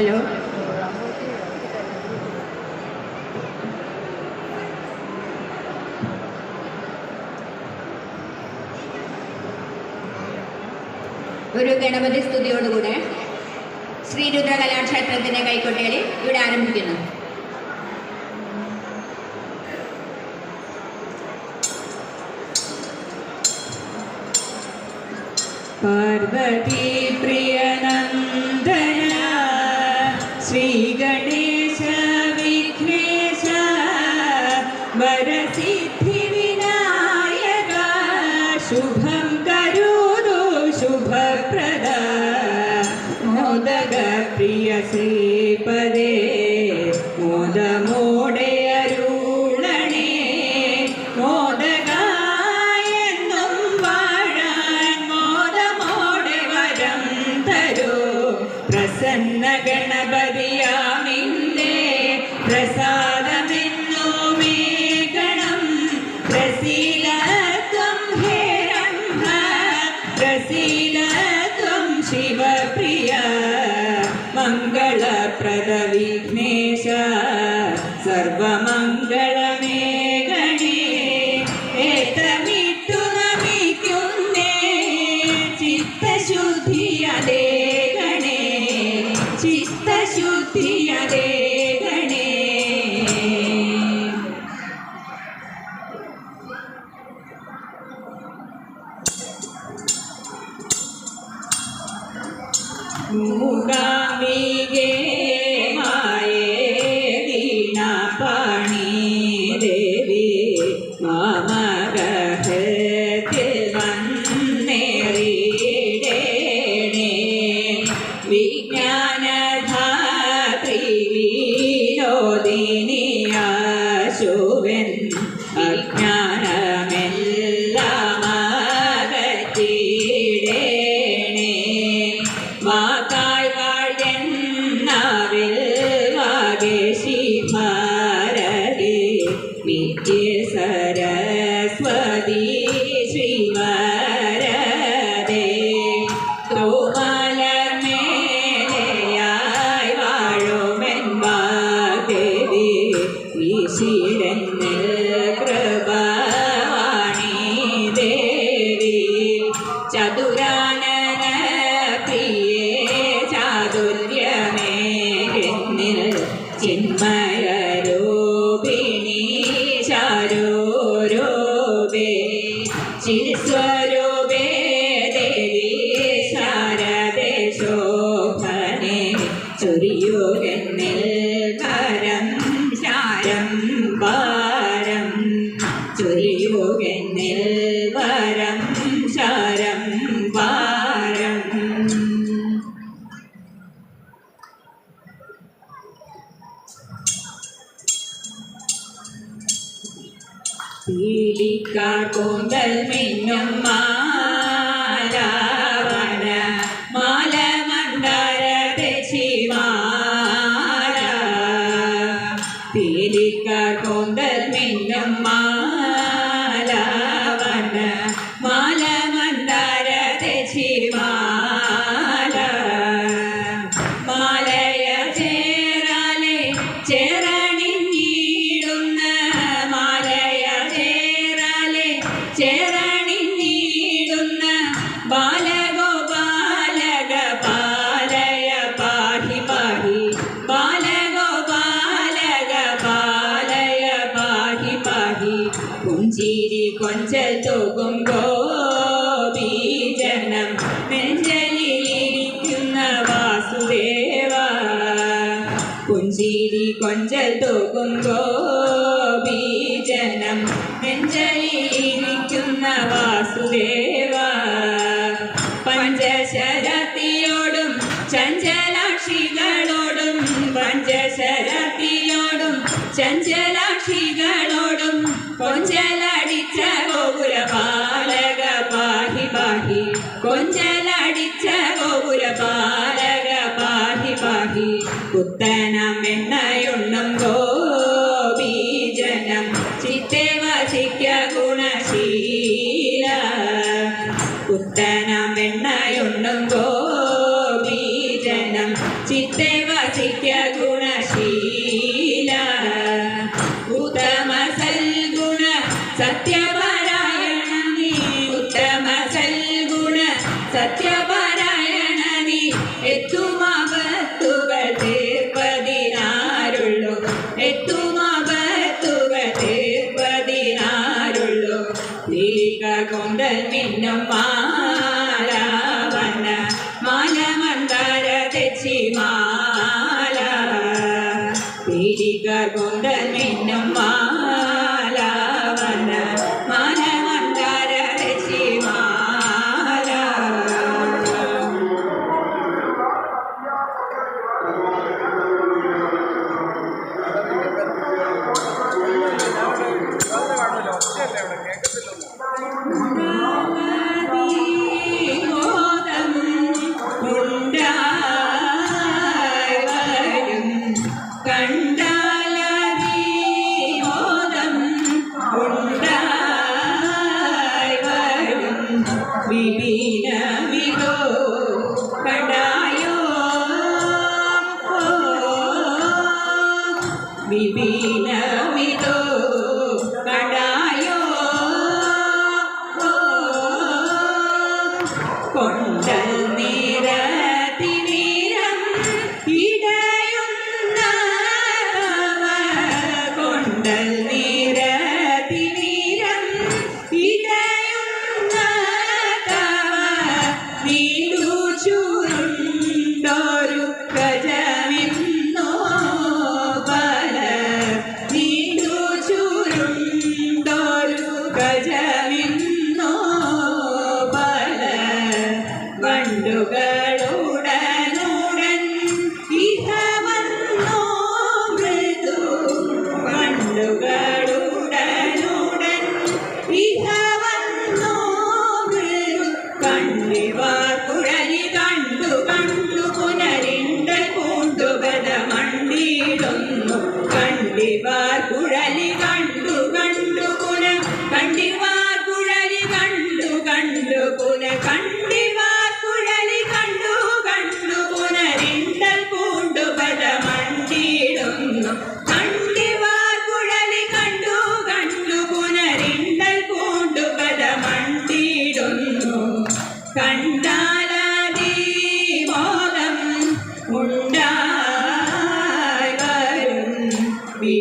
Hello ഒരു ഗണപതി സ്തുതിയോടുകൂടെ ശ്രീരുദ്ര കലാക്ഷേത്രത്തിന്റെ കൈക്കൊട്ടേലി ഇവിടെ ആരംഭിക്കുന്നു. പാർവതി ശ്രീപദേ മോദമോടെ അരുളണേ മോദകായെന്നും വാഴാൻ മോദമോടെ വരം തരൂ. പ്രസന്ന ഗണപതിയാമിന്റെ പ്രസാദമെന്നുമേ ഗണം. പ്രസീലത്വം ഹേ പ്രസീലത്വം ശിവപ്രിയ മംഗളപ്രദ വിഘ്നേശ സർവമംഗളമേ ഗണേ ഏതമിട്ടു നമിക്കുന്നേ ചിത്തശുദ്ധിയതേ ഗണേ ചിത്തശുദ്ധിയതേ ഗണേ do പീലിക്കാർക്കൂന്തൽ മിന്നും മാലാവന പുഞ്ചിരി കൊഞ്ചൽ തോകും ഗോപീജനം നെഞ്ചലിയിരിക്കുന്ന വാസുദേവ. പഞ്ചശരത്തിയോടും ചഞ്ചലാക്ഷികളോടും പഞ്ചശരത്തിയോടും ചഞ്ചലാക്ഷികളോടും കൊഞ്ചലടിച്ച ഗോപുര പാലക പാഹി പാഹി കൊഞ്ചലടിച്ച ഗോപുര പാലക പാഹി. പാഹി പുത്തനമെണ്ണയുണ്ണും என்னம்மா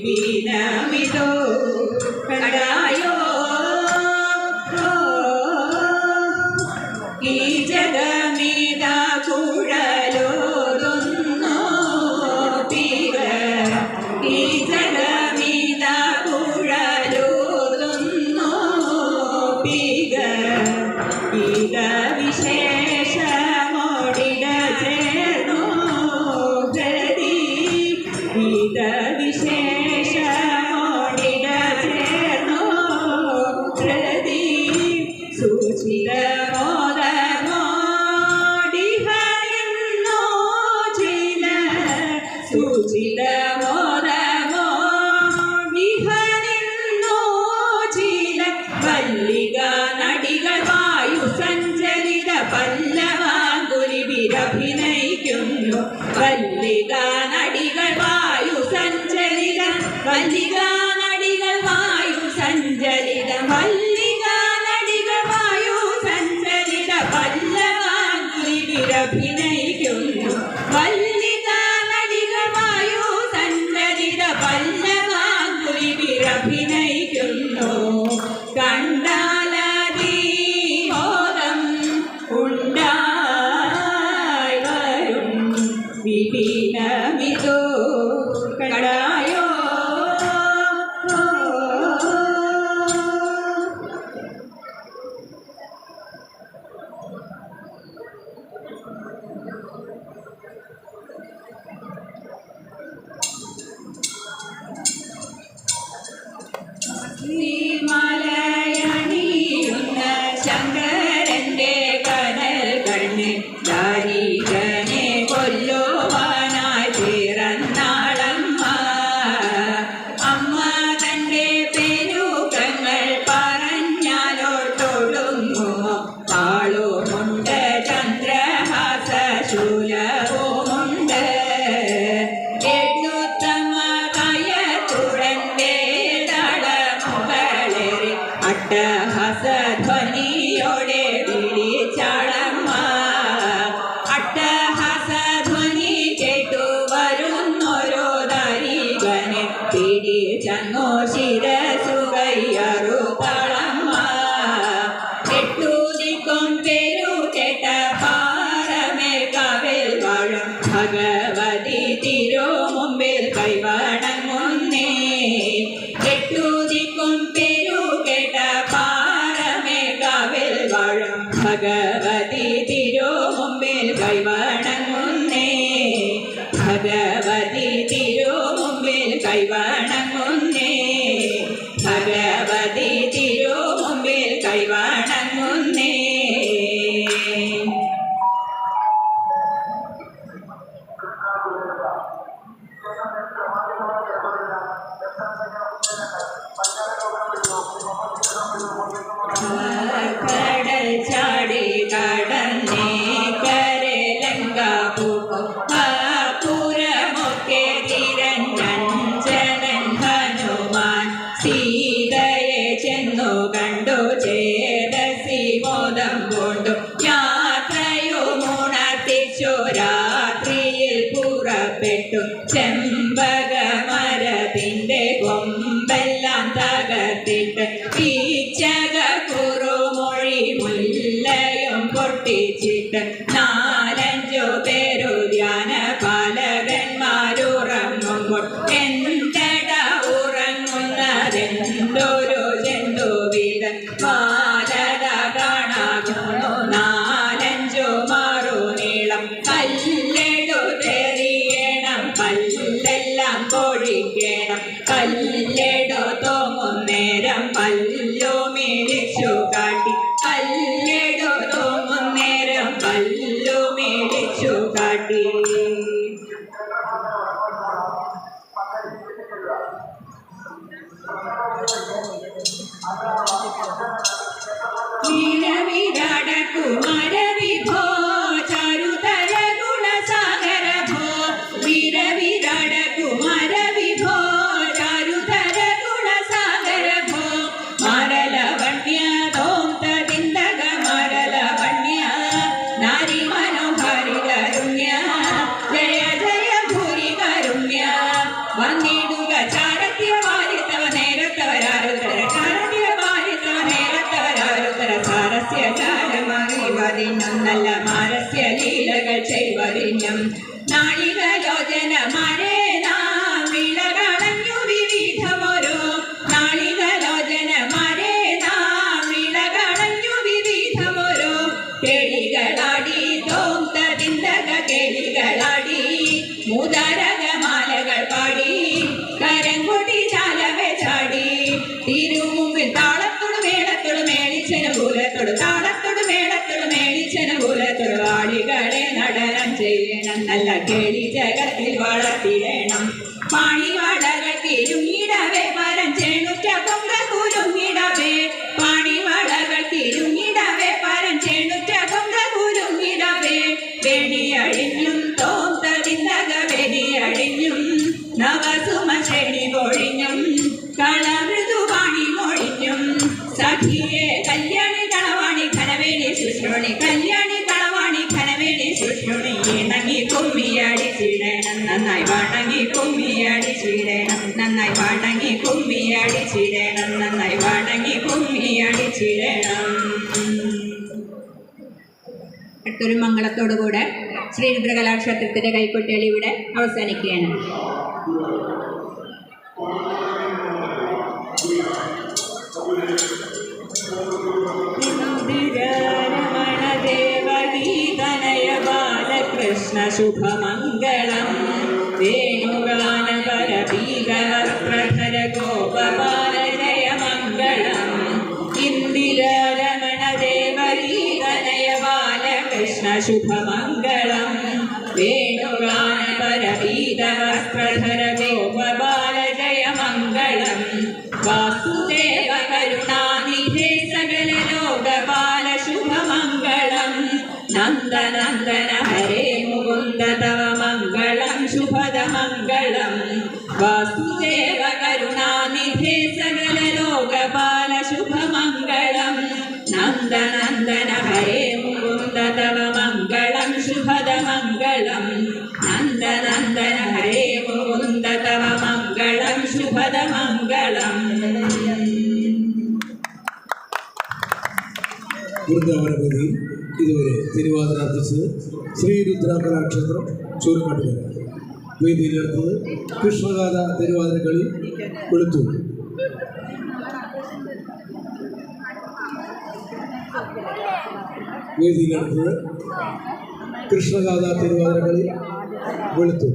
baby now. ചൊല്ലുന്നു വല്ലിക നടികൾ വായു സഞ്ചരിതം വല്ലിക നടികൾ വായു സഞ്ചരിതം వినమితో ചങ്ങോ ശിരസുകയ്യറു പഴമ്മ. എട്ടു നിക്കും പെരു കെട്ട പാറമേ കവിൽ വഴും. ഭഗവതി തിരു മുമ്പിൽ കൈവടം മുന്നേ എട്ടു നിക്കും പെരു കെട്ട പാറമേ കവിൽ വഴും. ഭഗവതി തിരു മുമ്പിൽ കൈവടം മുന്നേ ഭഗവതി തിരു മുമ്പിൽ കൈവടം 管你。നവസുമചെടി പൊഴിഞ്ഞും കളമൃതുവാണി പൊഴിഞ്ഞും സഖിയെ കല്യാണി കളവാണി ഘനവേണി ശുശ്രൂണി കല്യാണി കളവാണി ഘനവേണി ശുശ്രൂണി ഇണങ്ങി കുമ്മിയാടി ചീടണം നന്നായി വാണങ്ങി കുമ്മിയാടി ചീടണം നന്നായി വാണങ്ങി കുമ്മിയാടി ചീടണം നന്നായി വാണങ്ങി കുമ്മിയാടി ചീടണം. മറ്റൊരു മംഗളത്തോടു കൂടെ ശ്രീ രുദ്രകലാക്ഷേത്രത്തിന്റെ കൈക്കൊട്ടികളി ഇവിടെ അവസാനിക്കുകയാണ്. ബാലകൃഷ്ണ ശുഭമംഗളം വേണുഗാനപരപീകവസ്ത്രധര മംഗളം ബാലകൃഷ്ണ ശുഭമംഗളം लोकानपरपीतवस्त्रधर गोपबालजयमङ्गलम् वासु ശുഭദമംഗളം. വൃന്ദാവനപതി ഇതുവരെ തിരുവാതിരാർപ്പിച്ചത് ശ്രീ രുദ്രാംബര ക്ഷേത്രം ചൂരക്കാട്ടുകര വേദിയിലെടുത്തത് കൃഷ്ണഗാഥ തിരുവാതിരക്കളി വെളുത്തൂർ. വേദിയിലെടുത്തത് കൃഷ്ണഗാഥ തിരുവാതിരക്കളി വെളുത്തൂർ.